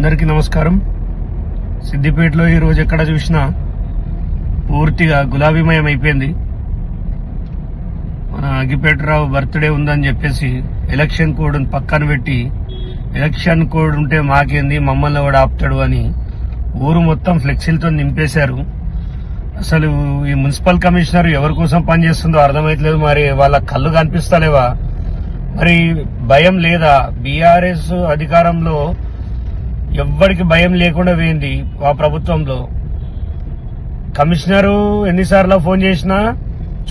అందరికీ నమస్కారం. సిద్దిపేటలో ఈ రోజు ఎక్కడ చూసినా పూర్తిగా గులాబీమయం అయిపోయింది. మన అగ్గిపేటరావు బర్త్డే ఉందని చెప్పేసి ఎలక్షన్ కోడ్ పక్కన పెట్టి ఎలక్షన్ కోడ్ ఉంటే మాకేంది మమ్మల్ని కూడా ఆపుతాడు అని ఊరు మొత్తం ఫ్లెక్సీలతో నింపేశారు. అసలు ఈ మున్సిపల్ కమిషనర్ ఎవరి కోసం పనిచేస్తుందో అర్థమైతలేదు మరి వాళ్ళ కళ్ళు కనిపిస్తలేవా? మరి భయం లేదా? బీఆర్ఎస్ అధికారంలో ఎవ్వరికి భయం లేకుండా పోయింది ఆ ప్రభుత్వంలో. కమిషనరు ఎన్నిసార్లు ఫోన్ చేసినా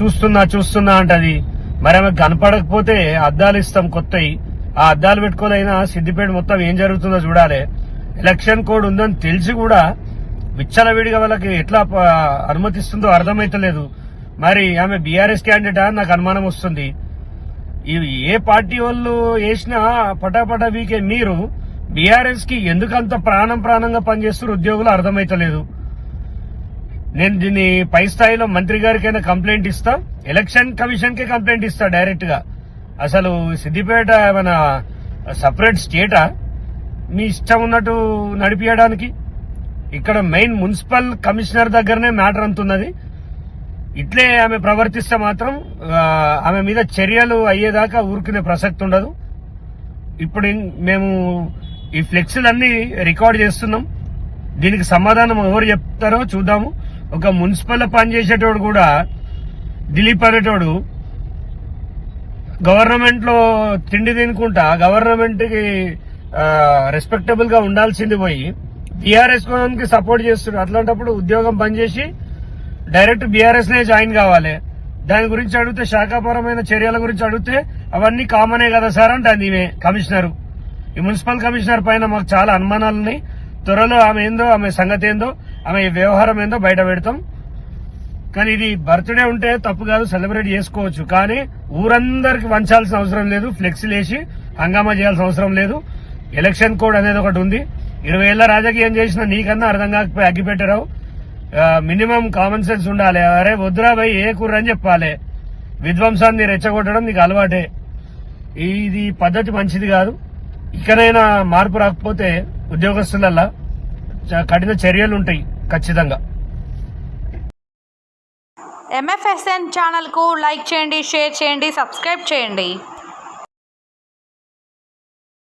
చూస్తున్నా చూస్తున్నా అంటది. మరి ఆమె కనపడకపోతే అద్దాలు ఇస్తాం కొత్తవి ఆ అద్దాలు పెట్టుకోదైనా సిద్దిపేట మొత్తం ఏం జరుగుతుందో చూడాలి. ఎలక్షన్ కోడ్ ఉందని తెలిసి కూడా విచ్చలవిడిగా వాళ్ళకి ఎట్లా అనుమతిస్తుందో అర్థమైతలేదు. మరి ఆమె బీఆర్ఎస్ క్యాండిడేట్? అని నాకు అనుమానం వస్తుంది. ఏ పార్టీ వాళ్ళు వేసినా పటాపటా వీకే మీరు బీఆర్ఎస్కి ఎందుకంత ప్రాణం ప్రాణంగా పనిచేస్తున్న ఉద్యోగులు అర్థమైతలేదు. నేను దీన్ని పై స్థాయిలో మంత్రి గారికైనా కంప్లైంట్ ఇస్తా. ఎలక్షన్ కమిషన్ కే కంప్లైంట్ ఇస్తా డైరెక్ట్గా అసలు సిద్దిపేట మన సపరేట్ స్టేటా? మీ ఇష్టం ఉన్నట్టు నడిపించడానికి ఇక్కడ మెయిన్ మున్సిపల్ కమిషనర్ దగ్గరనే మ్యాటర్ అంతున్నది. ఇట్లే ఆమె ప్రవర్తిస్తే మాత్రం ఆమె మీద చర్యలు అయ్యేదాకా ఊరుకునే ప్రసక్తి ఉండదు. ఇప్పుడు మేము ఈ ఫ్లెక్సీలన్నీ రికార్డ్ చేస్తున్నాం. దీనికి సమాధానం ఎవరు చెప్తారో చూద్దాము. ఒక మున్సిపల్ పనిచేసేటోడు కూడా దిలీప్ అనేటోడు గవర్నమెంట్లో తిండి తినుకుంటా గవర్నమెంట్కి రెస్పెక్టబుల్గా ఉండాల్సింది పోయి బీఆర్ఎస్కి సపోర్ట్ చేస్తున్నారు అట్లాంటప్పుడు ఉద్యోగం పనిచేసి డైరెక్ట్ బీఆర్ఎస్ నే జాయిన్ కావాలి. దాని గురించి అడిగితే శాఖాపరమైన చర్యల గురించి అడిగితే అవన్నీ కామనే కదా సార్ అంటే అది కమిషనర్. ఈ మున్సిపల్ కమిషనర్ పైన మాకు చాలా అనుమానాలు ఉన్నాయి త్వరలో ఆమె ఏందో ఆమె సంగతి ఏందో ఆమె వ్యవహారం ఏందో బయట పెడతాం. కానీ ఇది బర్త్డే ఉంటే తప్పు కాదు సెలబ్రేట్ చేసుకోవచ్చు. కానీ ఊరందరికి వంచాల్సిన అవసరం లేదు. ఫ్లెక్సీలు వేసి హంగామా చేయాల్సిన అవసరం లేదు. ఎలక్షన్ కోడ్ అనేది ఒకటి ఉంది. ఇరవై ఏళ్ళ రాజకీయం చేసిన నీకన్నా అర్థం కాకపోయి అగ్గిపెట్టరావు. మినిమం కామన్ సెన్స్ ఉండాలి. అరే వద్దురా భయ్ ఏ కూర అని చెప్పాలి. విధ్వంసాన్ని రెచ్చగొట్టడం నీకు అలవాటే. ఇది పద్ధతి మంచిది కాదు. ఇకనైనా మార్పు రాకపోతే ఉద్యోగస్తులల్లా కఠిన చర్యలు ఉంటాయి ఖచ్చితంగా ఎంఎఫ్ఎస్ఎన్ ఛానల్కు లైక్ చేయండి షేర్ చేయండి సబ్స్క్రైబ్ చేయండి.